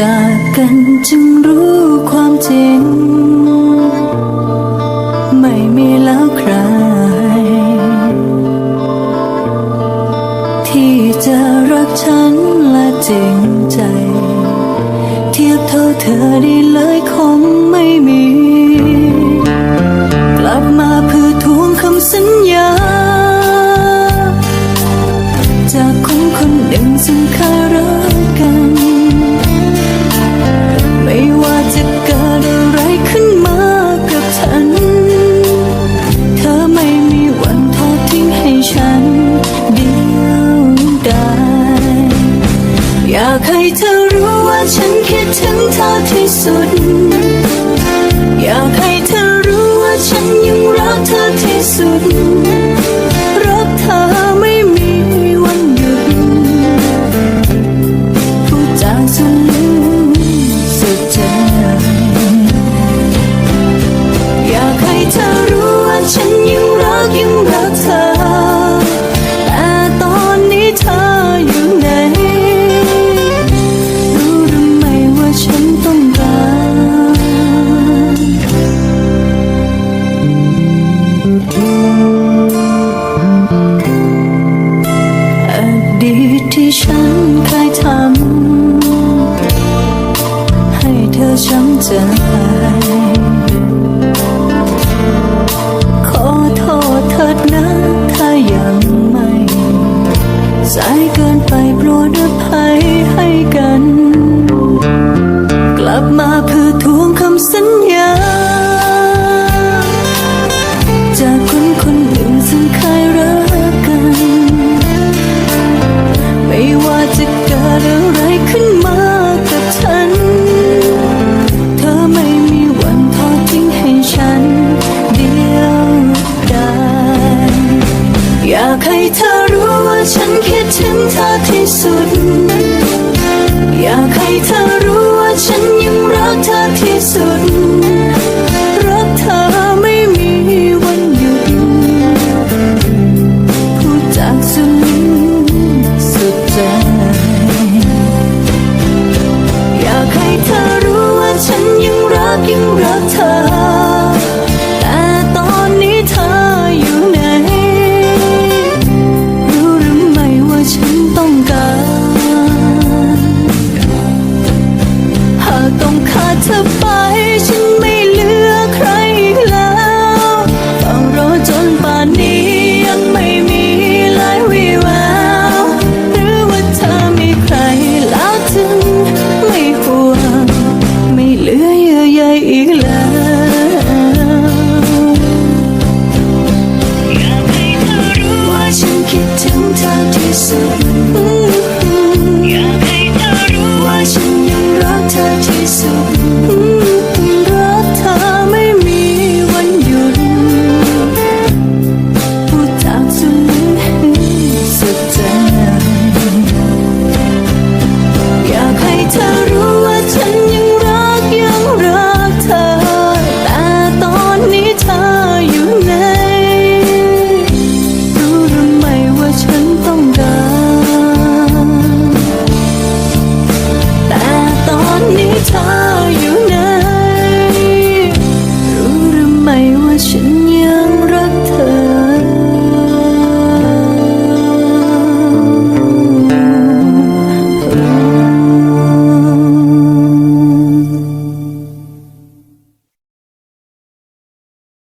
จากกันจึงรู้ความจริง ไม่มีแล้วใคร ที่จะรักฉันและจริงใจ เทียบเท่าเธอได้เลยคงไม่มี กลับมา sudden ขอโทษเถิดนะถ้ายังไม่ สายเกินไปโปรดอภัยให้กัน กลับมาเพื่อทวงคำสัญญา จากคนคนหนึ่งซึ่เคยรักกัน ไม่ว่าจะ คิดถึงเธอที่สุด อยากให้เธอรู้ว่าฉันยังรักเธอที่สุด ต้องขาดเธอไปฉัน 我